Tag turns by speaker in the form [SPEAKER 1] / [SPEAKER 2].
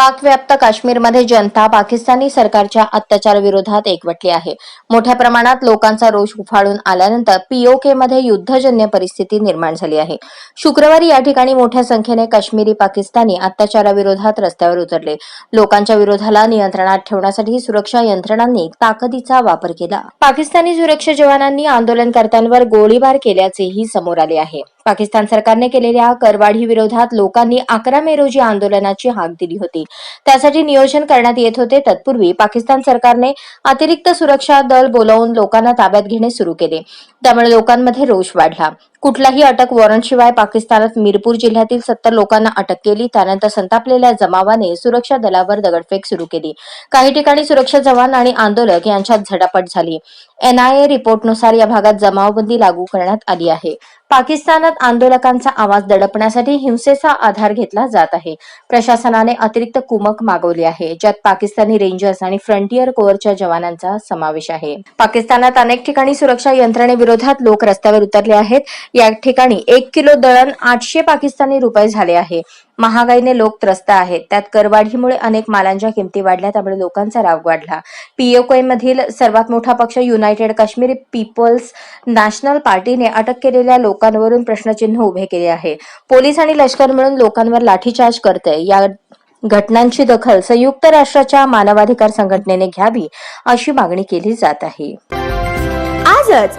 [SPEAKER 1] पाकव्याप्त काश्मीरमध्ये जनता पाकिस्तानी सरकारच्या अत्याचार विरोधात एकवटली आहे. मोठ्या प्रमाणात लोकांचा रोष उफाळून आल्यानंतर पीओके मध्ये युद्धजन्य परिस्थिती निर्माण झाली आहे. शुक्रवारी या ठिकाणी मोठ्या संख्येने काश्मीरी पाकिस्तानी अत्याचाराविरोधात रस्त्यावर उतरले. लोकांच्या विरोधाला नियंत्रणात ठेवण्यासाठी सुरक्षा यंत्रणांनी ताकदीचा वापर केला. पाकिस्तानी सुरक्षा जवानांनी आंदोलनकर्त्यांवर गोळीबार केल्याचेही समोर आले आहे. पाकिस्तान सरकारने केलेल्या करवाढी विरोधात लोकांनी अकरा मे रोजी आंदोलनाची हाक दिली होती. त्यासाठी नियोजन करण्यात येत होते. तत्पूर्वी पाकिस्तान सरकारने अतिरिक्त सुरक्षा दल बोलावून लोकांना ताब्यात घेणे सुरू केले. त्यामुळे लोकांमध्ये रोष वाढला. कुठलाही अटक वॉरंटशिवाय पाकिस्तानात मिरपूर जिल्ह्यातील सत्तर लोकांना अटक केली. त्यानंतर संतापलेल्या जमावाने सुरक्षा दलावर दगडफेक सुरू केली. काही ठिकाणी सुरक्षा जवान आणि आंदोलक यांच्यात झटापट झाली. एनआयए रिपोर्टनुसार या भागात जमावबंदी लागू करण्यात आली आहे. पाकिस्तानात आंदोलकांचा आवाज दडपण्यासाठी हिंसेचा आधार घेतला जात आहे. प्रशासनाने अतिरिक्त कुमक मागवली आहे ज्यात पाकिस्तानी रेंजर्स आणि फ्रंटियर कोअरच्या जवानांचा समावेश आहे. पाकिस्तानात अनेक ठिकाणी सुरक्षा यंत्रणेविरोधात लोक रस्त्यावर उतरले आहेत. या ठिकाणी एक किलो दळण आठशे पाकिस्तानी रुपये झाले आहे. महागाईने लोक त्रस्त आहेत. त्यात करवाढीमुळे अनेक मालांच्या किमती वाढल्या त्यामुळे लोकांचा राग वाढला. पीओके मधील सर्वात मोठा पक्ष युनायटेड काश्मीर पीपल्स नॅशनल पार्टीने अटक केलेल्या लोकांवरून प्रश्नचिन्ह उभे केले आहे. पोलीस आणि लष्कर मिळून लोकांवर लाठीचार्ज करते या घटनांची दखल संयुक्त राष्ट्राच्या मानवाधिकार संघटनेने घ्यावी अशी मागणी केली जात आहे.
[SPEAKER 2] आजच